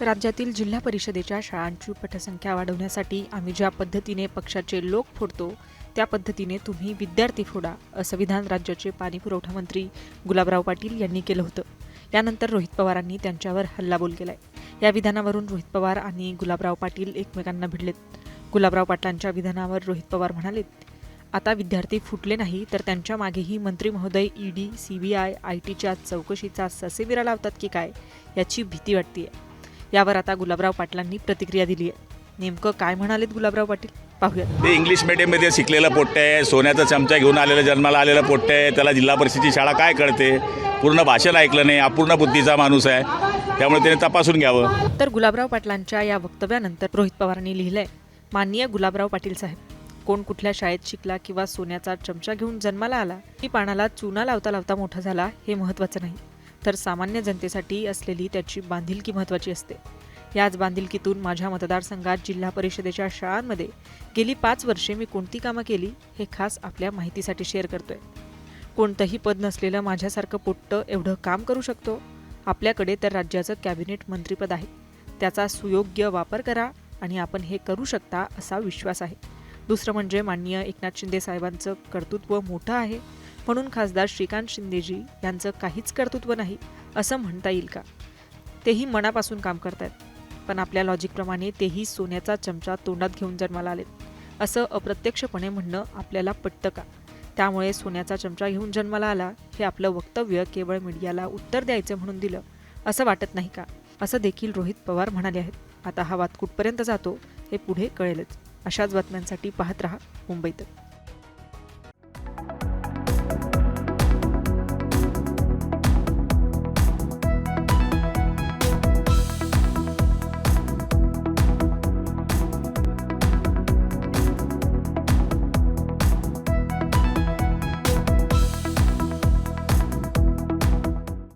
राज्यातील जिल्हा परिषदेच्या शाळांची पटसंख्या वाढवण्यासाठी आम्ही ज्या पद्धतीने पक्षाचे लोक फोडतो त्या पद्धतीने तुम्ही विद्यार्थी फोडा असं विधान राज्याचे पाणी पुरवठा मंत्री गुलाबराव पाटील यांनी केलं होतं. यानंतर रोहित पवारांनी त्यांच्यावर हल्लाबोल केलाय. या विधानावरून रोहित पवार आणि गुलाबराव पाटील एकमेकांना भिडलेत. गुलाबराव पाटलांच्या विधानावर रोहित पवार म्हणालेत आता विद्यार्थी फुटले नाही तर त्यांच्या मागेही मंत्री महोदय ईडी सीबीआय आय टीच्या चौकशीचा ससेविरा लावतात की काय याची भीती वाटतीये. यावर आता गुलाबराव पाटलांनी प्रतिक्रिया दिली आहे. नेमकं काय म्हणालेत गुलाबराव पाटील? पाहूया ते इंग्लिश मिडियममध्ये शिकलेलं पोट्टे आहे. सोन्याचा चमचा घेऊन आलेलं जन्माला आलेलं पोट्टे आहे. त्याला जिल्हा परिषदेची शाळा काय कळते? पूर्ण भाषण ऐकलं नाही. अपूर्ण बुद्धीचा माणूस आहे. त्यामुळे त्याने तपासून घ्यावं. तर गुलाबराव पाटलांच्या या वक्तव्यानंतर रोहित पवारांनी लिहिलंय माननीय गुलाबराव पाटील साहेब कोण कुठल्या शाळेत शिकला किंवा सोन्याचा चमचा घेऊन जन्माला आला की पानाला चुना लावता लावता मोठा झाला हे महत्त्वाचं नाही. तर सामान्य जनतेसाठी असलेली त्याची बांधिलकी महत्त्वाची असते. याच बांधिलकीतून माझ्या मतदारसंघात जिल्हा परिषदेच्या शाळांमध्ये गेली पाच वर्षे मी कोणती कामं केली हे खास आपल्या माहितीसाठी शेअर करतोय. कोणतंही पद नसलेलं माझ्यासारखं पोट्ट एवढं काम करू शकतो? आपल्याकडे तर राज्याचं कॅबिनेट मंत्रीपद आहे. त्याचा सुयोग्य वापर करा आणि आपण हे करू शकता असा विश्वास आहे. दुसरं म्हणजे माननीय एकनाथ शिंदे साहेबांचं कर्तृत्व मोठं आहे. म्हणून खासदार श्रीकांत शिंदेजी यांचं काहीच कर्तृत्व नाही असं म्हणता येईल का? तेही मनापासून काम करतायत पण आपल्या लॉजिकप्रमाणे तेही सोन्याचा चमचा तोंडात घेऊन जन्माला आलेत असं अप्रत्यक्षपणे म्हणणं आपल्याला पटतं का? त्यामुळे सोन्याचा चमचा घेऊन जन्माला आला हे आपलं वक्तव्य केवळ मीडियाला उत्तर द्यायचं म्हणून दिलं असं वाटत नाही का? असं देखील रोहित पवार म्हणाले आहेत. आता हा वाद कुठपर्यंत जातो हे पुढे कळेलच. अशाच बातम्यांसाठी पाहत रहा मुंबईत.